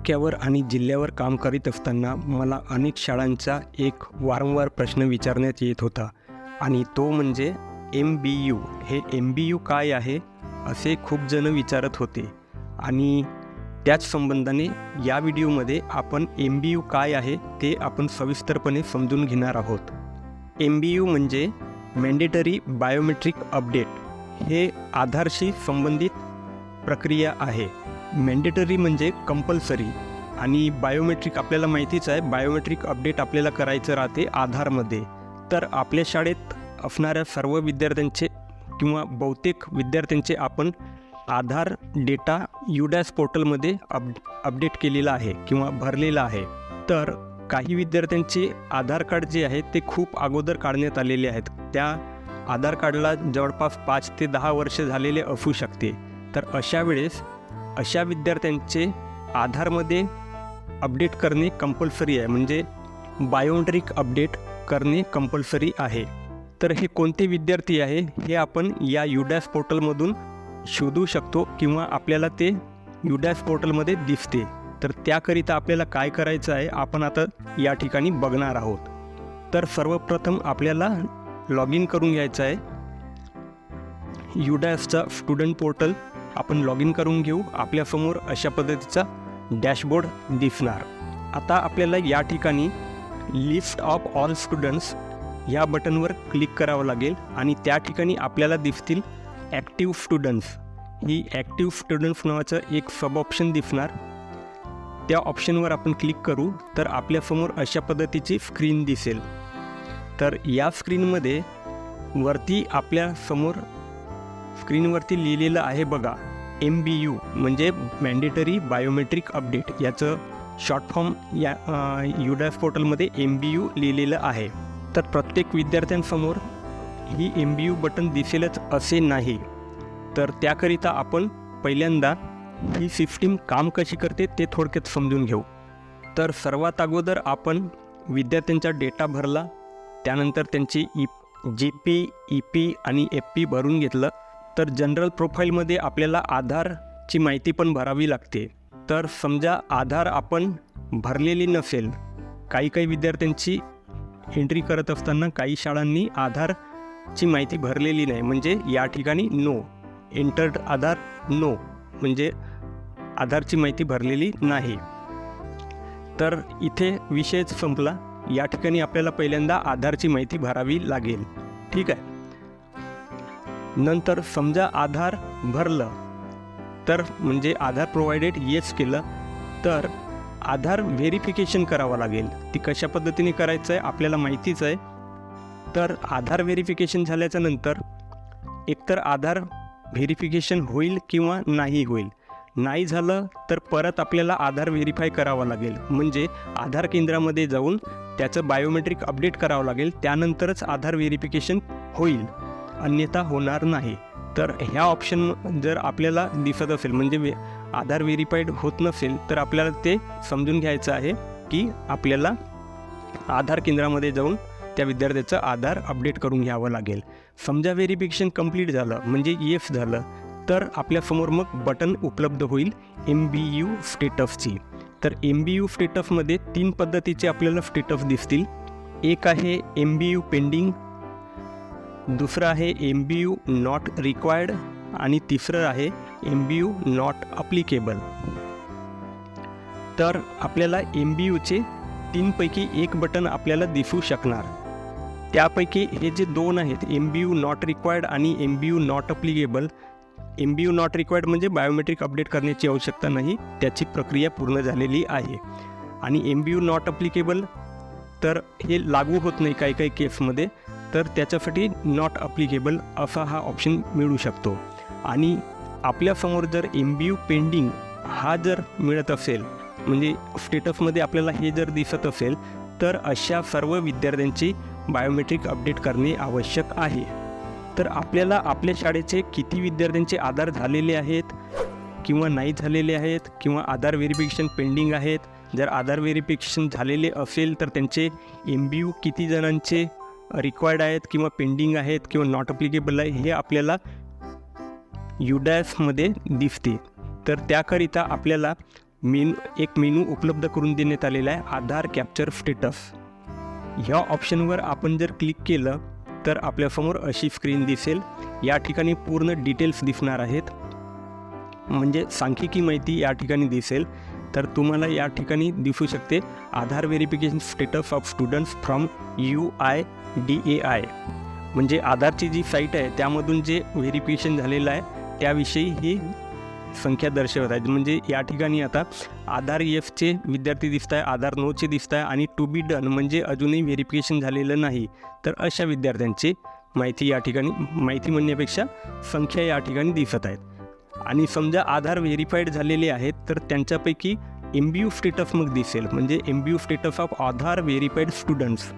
तालुक्यावर आणि जिल्ह्यावर काम करीत असताना मला अनेक शाळांचा एक वारंवार प्रश्न विचारण्यात येत होता. आणि तो म्हणजे एम बी यू. हे एम बी यू काय आहे असे खूप जण विचारत होते. आणि त्याच संबंधाने या व्हिडिओमध्ये आपण एम बी यू काय आहे ते आपण सविस्तरपणे समजून घेणार आहोत. एम बी यू म्हणजे मॅन्डेटरी बायोमेट्रिक अपडेट हे आधारशी संबंधित प्रक्रिया आहे. मॅन्डेटरी म्हणजे कंपल्सरी आणि बायोमेट्रिक आपल्याला माहितीच आहे बायोमेट्रिक अपडेट आपल्याला करायचं राहते आधारमध्ये. तर आपल्या शाळेत असणाऱ्या सर्व विद्यार्थ्यांचे किंवा बहुतेक विद्यार्थ्यांचे आपण आधार डेटा युडॅस पोर्टलमध्ये अप अपडेट केलेला आहे किंवा भरलेला आहे. तर काही विद्यार्थ्यांचे आधार कार्ड जे आहे ते खूप अगोदर काढण्यात आलेले आहेत. त्या आधार कार्डला जवळपास पाच ते दहा वर्ष झालेले असू शकते. तर अशा वेळेस अशा विद्यार्थ्यांचे आधारमध्ये अपडेट करणे कंपल्सरी आहे. म्हणजे बायोमेट्रिक अपडेट करणे कंपल्सरी आहे. तर हे कोणते विद्यार्थी आहे हे आपण या युडॅस पोर्टलमधून शोधू शकतो किंवा आपल्याला ते युडॅस पोर्टलमध्ये दिसते. तर त्याकरिता आपल्याला काय करायचं आहे आपण आता या ठिकाणी बघणार आहोत. तर सर्वप्रथम आपल्याला लॉग इन करून घ्यायचं आहे. युडॅसचा स्टुडंट पोर्टल आपण लॉग इन करून घेऊ. आपल्यासमोर अशा पद्धतीचा डॅशबोर्ड दिसणार. आता आपल्याला या ठिकाणी लिस्ट ऑफ ऑल स्टुडंट्स या बटनवर क्लिक करावं लागेल आणि त्या ठिकाणी आपल्याला दिसतील ॲक्टिव्ह स्टुडंट्स ही ॲक्टिव्ह स्टुडंट्स नावाचं एक सब ऑप्शन दिसणार. त्या ऑप्शनवर आपण क्लिक करू तर आपल्यासमोर अशा पद्धतीची स्क्रीन दिसेल. तर या स्क्रीनमध्ये वरती आपल्यासमोर स्क्रीनवरती लिहिलेलं आहे बघा. एम बी यू म्हणजे मॅन्डेटरी बायोमेट्रिक अपडेट याचं शॉर्ट फॉर्म या युडॅफ पोर्टलमध्ये एम बी यू लिहिलेलं आहे. तर प्रत्येक विद्यार्थ्यांसमोर ही एम बी यू बटन दिसेलच असे नाही. तर त्याकरिता आपण पहिल्यांदा ही सिस्टीम काम कशी करते ते थोडक्यात समजून घेऊ. तर सर्वात अगोदर आपण विद्यार्थ्यांचा डेटा भरला. त्यानंतर त्यांची E G P E P आणि एफ पी भरून घेतलं. तर जनरल प्रोफाईलमध्ये आपल्याला आधारची माहिती पण भरावी लागते. तर समजा आधार आपण भरलेली नसेल काही काही विद्यार्थ्यांची एंट्री करत असताना काही शाळांनी आधारची माहिती भरलेली नाही. म्हणजे या ठिकाणी नो एंटर्ड आधार नो म्हणजे आधारची माहिती भरलेली नाही. तर इथे विषयच संपला. या ठिकाणी आपल्याला पहिल्यांदा आधारची माहिती भरावी लागेल. ठीक आहे. नंतर समजा आधार भरलं तर म्हणजे आधार प्रोव्हायडेड येस केलं तर आधार व्हेरिफिकेशन करावं लागेल. ती कशा पद्धतीने करायचं आहे आपल्याला माहितीच आहे. तर आधार व्हेरिफिकेशन झाल्याच्यानंतर एकतर आधार व्हेरिफिकेशन होईल किंवा नाही होईल. नाही झालं तर परत आपल्याला आधार व्हेरीफाय करावं लागेल. म्हणजे आधार केंद्रामध्ये जाऊन त्याचं बायोमेट्रिक अपडेट करावं लागेल. त्यानंतरच आधार व्हेरिफिकेशन होईल. अन्यथा होणार नाही. तर ह्या ऑप्शन जर आपल्याला दिसत असेल म्हणजे वे आधार व्हेरीफाईड होत नसेल तर आपल्याला ते समजून घ्यायचं आहे की आपल्याला आधार केंद्रामध्ये जाऊन त्या विद्यार्थ्याचं आधार अपडेट करून घ्यावं लागेल. समजा व्हेरिफिकेशन कंप्लीट झालं म्हणजे येस झालं तर आपल्यासमोर मग बटन उपलब्ध होईल एम बी यू स्टेटसची तर एम बी यू स्टेटसमध्ये तीन पद्धतीचे आपल्याला स्टेटस दिसतील. एक आहे एम बी यू पेंडिंग दुसरं आहे M B U not required आणि तिसरं आहे M B U not applicable तर आपल्याला एम बी यूचे तीनपैकी एक बटन आपल्याला दिसू शकणार. त्यापैकी हे जे दोन आहेत M B U not required आणि M B U not applicable M B U not required म्हणजे बायोमेट्रिक अपडेट करण्याची आवश्यकता नाही त्याची प्रक्रिया पूर्ण झालेली आहे. आणि M B U not applicable तर हे लागू होत नाही काही काही केसमध्ये. तर त्याच्यासाठी नॉट अप्लिकेबल असा हा ऑप्शन मिळू शकतो. आणि आपल्यासमोर जर एम बी यू पेंडिंग हा जर मिळत असेल म्हणजे स्टेटसमध्ये आपल्याला हे जर दिसत असेल तर अशा सर्व विद्यार्थ्यांची बायोमेट्रिक अपडेट करणे आवश्यक आहे. तर आपल्याला आपल्या शाळेचे किती विद्यार्थ्यांचे आधार झालेले आहेत किंवा नाही झालेले आहेत किंवा आधार व्हेरिफिकेशन पेंडिंग आहेत जर आधार व्हेरिफिकेशन झालेले असेल तर त्यांचे एम बी यू किती जणांचे रिक्वायर्ड आहेत किंवा पेंडिंग आहेत किंवा नॉट अप्लिकेबल आहे हे आपल्याला युडॅसमध्ये दिसते. तर त्याकरिता आपल्याला मेनू एक मेनू उपलब्ध करून देण्यात आलेला आहे आधार कॅप्चर स्टेटस ह्या ऑप्शनवर आपण जर क्लिक केलं तर आपल्यासमोर अशी स्क्रीन दिसेल. या ठिकाणी पूर्ण डिटेल्स दिसणार आहेत. म्हणजे सांख्यिकी माहिती या ठिकाणी दिसेल. तर तुम्हाला या ठिकाणी दिसू शकते Aadhaar verification status of students from U I D A I म्हणजे आधारची जी साईट आहे त्यामधून जे व्हेरिफिकेशन झालेलं आहे त्याविषयी ही संख्या दर्शवत आहेत म्हणजे या ठिकाणी आता आधार एफचे विद्यार्थी दिसत आहे आधार नोचे दिसत आहे आणि टू बी डन म्हणजे अजूनही व्हेरिफिकेशन झालेलं नाही. तर अशा विद्यार्थ्यांची माहिती या ठिकाणी माहिती म्हणण्यापेक्षा संख्या या ठिकाणी दिसत आहेत. आणि समजा आधार व्हेरीफाईड झालेले आहेत तर त्यांच्यापैकी एम बी यू स्टेटस मग दिसेल. म्हणजे M B U status of Aadhaar verified students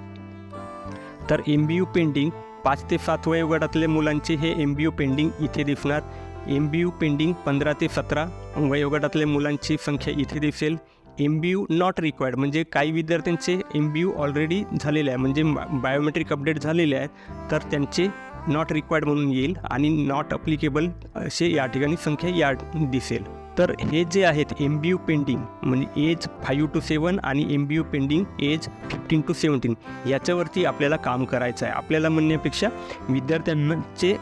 तर एम बी यू पेंडिंग पाच ते सात वयोगटातले मुलांचे हे एम बी यू पेंडिंग इथे दिसणार. एम बी यू पेंडिंग पंधरा ते सतरा वयोगटातले मुलांची संख्या इथे दिसेल. M B U not required म्हणजे काही विद्यार्थ्यांचे एम बी यू ऑलरेडी झालेले आहे. म्हणजे बायोमेट्रिक अपडेट झालेले आहे तर त्यांचे नॉट रिक्वायर्ड म्हणून येईल आणि नॉट अप्लिकेबल असे या ठिकाणी संख्या या दिसेल. तर हे जे आहेत एम बी यू पेंडिंग म्हणजे एज फाईव्ह टू सेवन आणि M B U pending age fifteen to seventeen याच्यावरती आपल्याला काम करायचं आहे. आपल्याला म्हणण्यापेक्षा विद्यार्थ्यांचे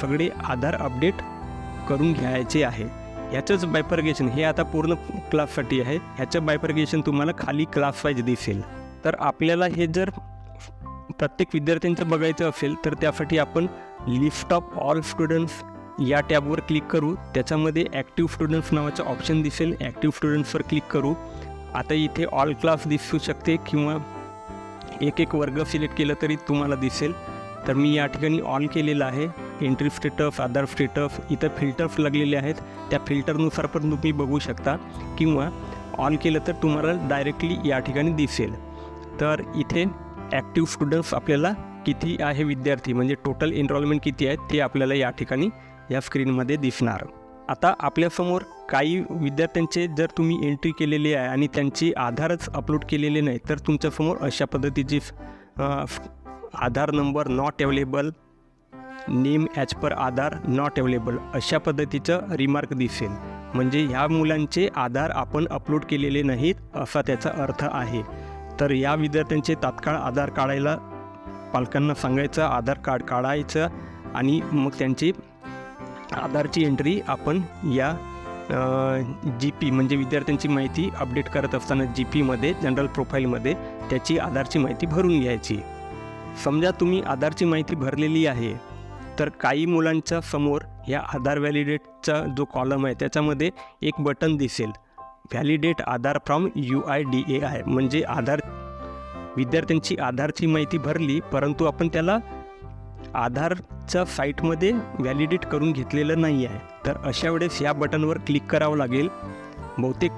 सगळे आधार अपडेट करून घ्यायचे आहे. ह्याचंच बायफर्गेशन हे आता पूर्ण क्लाससाठी आहे. ह्याचं बायफर्गेशन तुम्हाला खाली क्लास वाईज दिसेल. तर आपल्याला हे जर प्रत्येक विद्यार्थ्यांचं बघायचं असेल तर त्यासाठी आपण लिस्ट ऑफ ऑल स्टुडंट्स या टॅबवर क्लिक करू. त्याच्यामध्ये ॲक्टिव्ह स्टुडंट्स नावाचं ऑप्शन दिसेल. ॲक्टिव्ह स्टुडंट्सवर क्लिक करू. आता इथे ऑल क्लास दिसू शकते किंवा एक एक वर्ग सिलेक्ट केलं तरी तुम्हाला दिसेल. तर मी या ठिकाणी ऑन केलेलं आहे. एंट्री स्टेटस आधार स्टेटस इथं फिल्टर्स लागलेले आहेत. त्या फिल्टरनुसार पण तुम्ही बघू शकता किंवा ऑन केलं तर तुम्हाला डायरेक्टली या ठिकाणी दिसेल. तर इथे ॲक्टिव्ह स्टुडंट्स आपल्याला किती आहे विद्यार्थी? म्हणजे टोटल एनरोलमेंट किती आहेत ते आपल्याला या ठिकाणी या स्क्रीनमध्ये दिसणार. आता आपल्यासमोर काही विद्यार्थ्यांचे जर तुम्ही एंट्री केलेली आहे आणि त्यांची आधारच अपलोड केलेले नाही तर तुमच्यासमोर अशा पद्धतीची Aadhaar number not available name as per Aadhaar not available अशा पद्धतीचं रिमार्क दिसेल. म्हणजे ह्या मुलांचे आधार आपण अपलोड केलेले नाहीत असा त्याचा अर्थ आहे. तर या विद्यार्थ्यांचे तात्काळ आधार काढायला पालकांना सांगायचं आधार कार्ड काढायचं आणि मग त्यांची आधारची एंट्री आपण या जी पी म्हणजे विद्यार्थ्यांची माहिती अपडेट करत असताना जी पीमध्ये जनरल प्रोफाईलमध्ये त्याची आधारची माहिती भरून घ्यायची. समजा तुम्ही आधारची माहिती भरलेली आहे तर काही मुलांच्या समोर ह्या आधार व्हॅलिडेटचा जो कॉलम आहे त्याच्यामध्ये एक बटन दिसेल. Validate Aadhaar from U I D A I म्हणजे आधार विद्यार्थ्यांची आधारची माहिती भरली परंतु आपण त्याला आधारच्या साईटमध्ये व्हॅलिडेट करून घेतलेलं नाही आहे. तर अशा वेळेस या बटनवर क्लिक करावं लागेल. बहुतेक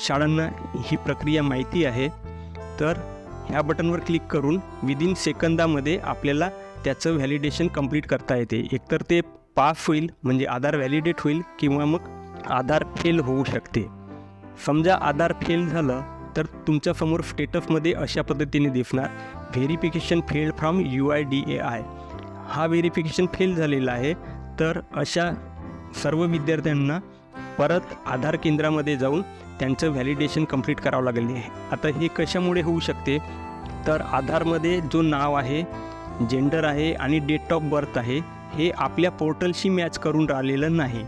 शाळांना ही प्रक्रिया माहिती आहे. तर ह्या बटनवर क्लिक करून विदिन सेकंदामध्ये आपल्याला त्याचं व्हॅलिडेशन कंप्लीट करता येते. एकतर ते पास होईल म्हणजे आधार व्हॅलिडेट होईल किंवा मग आधार फेल होऊ शकते. समजा आधार फेल झालं तर तुमच्यासमोर स्टेटसमध्ये अशा पद्धतीने दिसणार. Verification fail from U I D A I हा व्हेरिफिकेशन फेल झालेला आहे. तर अशा सर्व विद्यार्थ्यांना परत आधार केंद्रामध्ये जाऊन त्यांचं व्हॅलिडेशन कंप्लीट करावं लागेल. आता हे कशामुळे होऊ शकते? तर आधारमध्ये जो नाव आहे जेंडर आहे आणि डेट ऑफ बर्थ आहे हे आपल्या पोर्टलशी मॅच करून राहिलेलं नाही.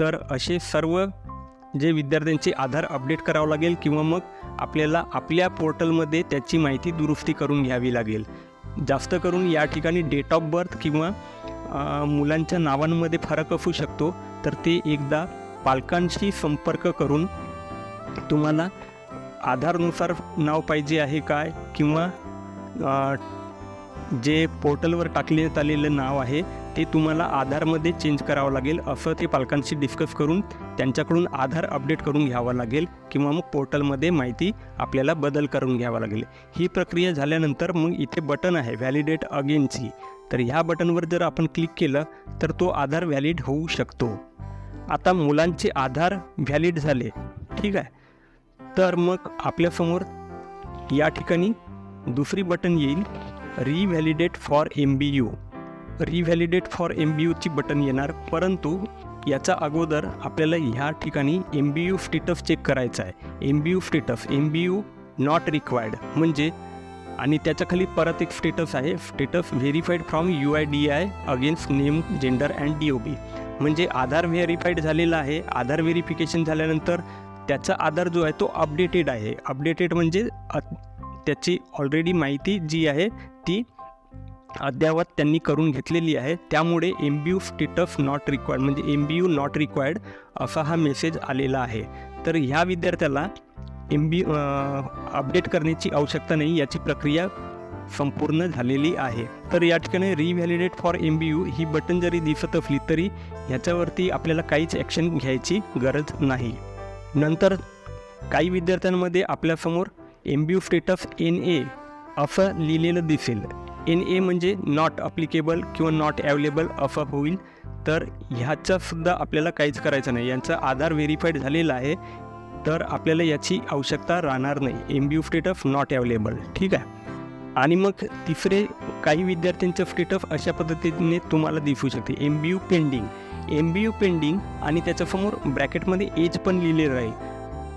तर असे सर्व जे विद्यार्थ्यांचे आधार अपडेट करावं लागेल किंवा मग आपल्याला आपल्या पोर्टलमध्ये त्याची माहिती दुरुस्ती करून घ्यावी लागेल. जास्त करून या ठिकाणी डेट ऑफ बर्थ किंवा मुलांच्या नावांमध्ये फरक असू शकतो. तर ते एकदा पालकांशी संपर्क करून तुम्हाला आधारनुसार नाव पाहिजे आहे काय किंवा जे पोर्टलवर टाकण्यात आलेलं नाव आहे ते तुम्हाला आधारमध्ये चेंज करावं लागेल. असं ते पालकांशी डिस्कस करून त्यांच्याकडून आधार अपडेट करून घ्यावं लागेल किंवा मग पोर्टलमध्ये माहिती आपल्याला बदल करून घ्यावा लागेल. ही प्रक्रिया झाल्यानंतर मग इथे बटन आहे व्हॅलिडेट अगेनची तर ह्या बटनवर जर आपण क्लिक केलं तर तो आधार व्हॅलिड होऊ शकतो. आता मुलांचे आधार व्हॅलिड झाले. ठीक आहे? तर मग आपल्यासमोर या ठिकाणी दुसरी बटन येईल. Revalidate for M B U revalidate for M B यूची button येणार परंतु याचा अगोदर आपल्याला ह्या ठिकाणी M B U status check करायचा आहे. M B U status M B U not required म्हणजे आणि त्याच्याखाली परत एक स्टेटस आहे. Status verified from U I D I against name gender and D O B म्हणजे आधार व्हेरीफाईड झालेला आहे. आधार व्हेरिफिकेशन झाल्यानंतर त्याचा आधार जो आहे तो अपडेटेड आहे. अपडेटेड म्हणजे त्याची ऑलरेडी माहिती जी आहे ती अद्ययावत त्यांनी करून घेतलेली आहे. त्यामुळे M B U status not required म्हणजे M B U not required असा हा मेसेज आलेला आहे. तर ह्या विद्यार्थ्याला एम बी अपडेट करण्याची आवश्यकता नाही याची प्रक्रिया संपूर्ण झालेली आहे. तर या ठिकाणी revalidate for M B U he button जरी दिसत असली तरी ह्याच्यावरती आपल्याला काहीच ॲक्शन घ्यायची गरज नाही. नंतर काही विद्यार्थ्यांमध्ये आपल्यासमोर M B U status N A असं लिहिलेलं दिसेल. एन ए म्हणजे नॉट अप्लिकेबल किंवा नॉट ॲवेलेबल असं होईल. तर ह्याचासुद्धा आपल्याला काहीच करायचं नाही. यांचा आधार व्हेरीफाईड झालेला आहे. तर आपल्याला याची आवश्यकता राहणार नाही. M B U status not available ठीक आहे? आणि मग तिसरे काही विद्यार्थ्यांचं स्टेटस अशा पद्धतीने तुम्हाला दिसू शकते. M B U pending M B U pending आणि त्याच्यासमोर ब्रॅकेटमध्ये एज पण लिहिलेलं आहे.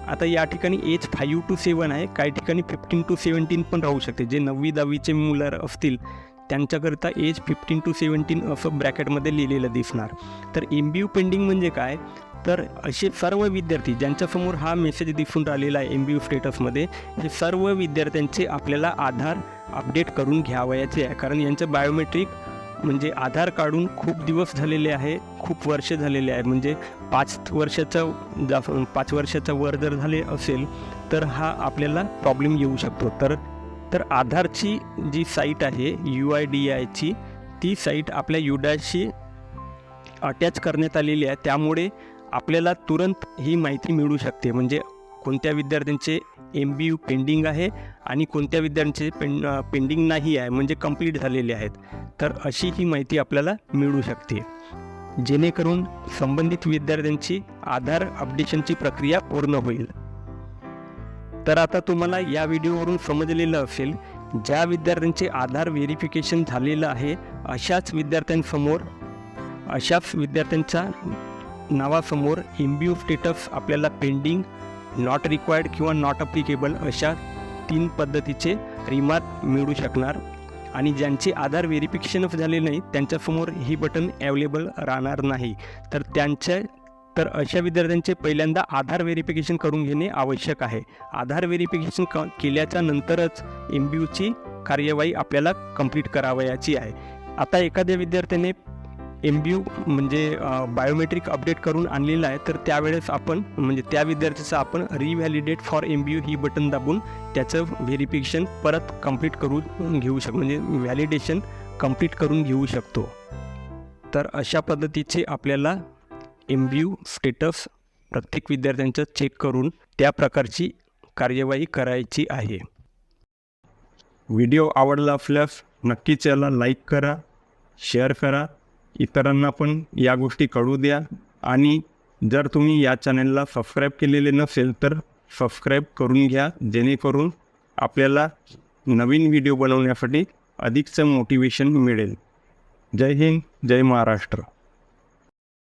आता या ठिकाणी एज फाईव्ह टू सेवन आहे. काही ठिकाणी फिफ्टीन टू सेवन्टीन पण राहू शकते. जे नववी दहावीचे मुलं असतील त्यांच्याकरिता एज फिफ्टीन टू सेवन्टीन असं ब्रॅकेटमध्ये लिहिलेलं दिसणार. तर एम बी यू पेंडिंग म्हणजे काय? तर असे सर्व विद्यार्थी ज्यांच्यासमोर हा मेसेज दिसून राहिलेला आहे एम बी यू स्टेटसमध्ये हे सर्व विद्यार्थ्यांचे आपल्याला आधार अपडेट करून घ्यावयाचे आहे. कारण यांचं बायोमेट्रिक म्हणजे आधार काढून खूप दिवस झालेले आहे खूप वर्ष झालेले आहे म्हणजे पाच वर्षाचा जा पाच वर्षाचा वर जर झाले असेल तर हा आपल्याला प्रॉब्लेम येऊ शकतो. तर तर आधारची जी साईट आहे यू आय डी आयची ती साईट आपल्या युडाशी अटॅच करण्यात आलेली आहे. त्यामुळे आपल्याला तुरंत ही माहिती मिळू शकते. म्हणजे कोणत्या विद्यार्थ्यांचे एम बी यू पेंडिंग आहे आणि कोणत्या विद्यार्थ्यांचे पें पेंडिंग नाही आहे म्हणजे कंप्लीट झालेले आहेत तर अशी ही माहिती आपल्याला मिळू शकते. जेणेकरून संबंधित विद्यार्थ्यांची आधार अपडेशनची प्रक्रिया पूर्ण होईल. तर आता तुम्हाला या व्हिडिओवरून समजलेलं असेल ज्या विद्यार्थ्यांचे आधार व्हेरिफिकेशन झालेलं आहे अशाच विद्यार्थ्यांसमोर अशाच विद्यार्थ्यांच्या नावासमोर एम बी यू स्टेटस आपल्याला पेंडिंग नॉट रिक्वायर्ड किंवा नॉट अप्लिकेबल अशा तीन पद्धतीचे रिमार्क मिळू शकणार. आणि ज्यांचे आधार व्हेरिफिकेशनच झाले नाही त्यांच्यासमोर ही बटन अवेलेबल राहणार नाही. तर त्यांच्या तर अशा विद्यार्थ्यांचे पहिल्यांदा आधार व्हेरिफिकेशन करून घेणे आवश्यक आहे. आधार व्हेरिफिकेशन क केल्याच्या नंतरच एम बी यूची कार्यवाही आपल्याला कंप्लीट करावयाची आहे. आता एखाद्या विद्यार्थ्याने एम बी यू म्हणजे बायोमेट्रिक अपडेट करून आणलेलं आहे. तर त्यावेळेस आपण म्हणजे त्या विद्यार्थ्याचं आपण revalidate for M B U he button दाबून त्याचं व्हेरिफिकेशन परत कंप्लीट करून घेऊ शकतो. म्हणजे व्हॅलिडेशन कंप्लीट करून घेऊ शकतो. तर अशा पद्धतीचे आपल्याला एम बी यू स्टेटस प्रत्येक विद्यार्थ्यांचं चेक करून त्या प्रकारची कार्यवाही करायची आहे. व्हिडिओ आवडला असल्यास नक्कीच याला लाईक करा शेअर करा. इतरांना पण या गोष्टी कळू द्या. आणि जर तुम्ही या चॅनलला सबस्क्राईब केलेले नसेल तर सबस्क्राईब करून घ्या. जेणेकरून आपल्याला नवीन व्हिडिओ बनवण्यासाठी अधिकचं मोटिवेशन मिळेल. जय हिंद जय महाराष्ट्र.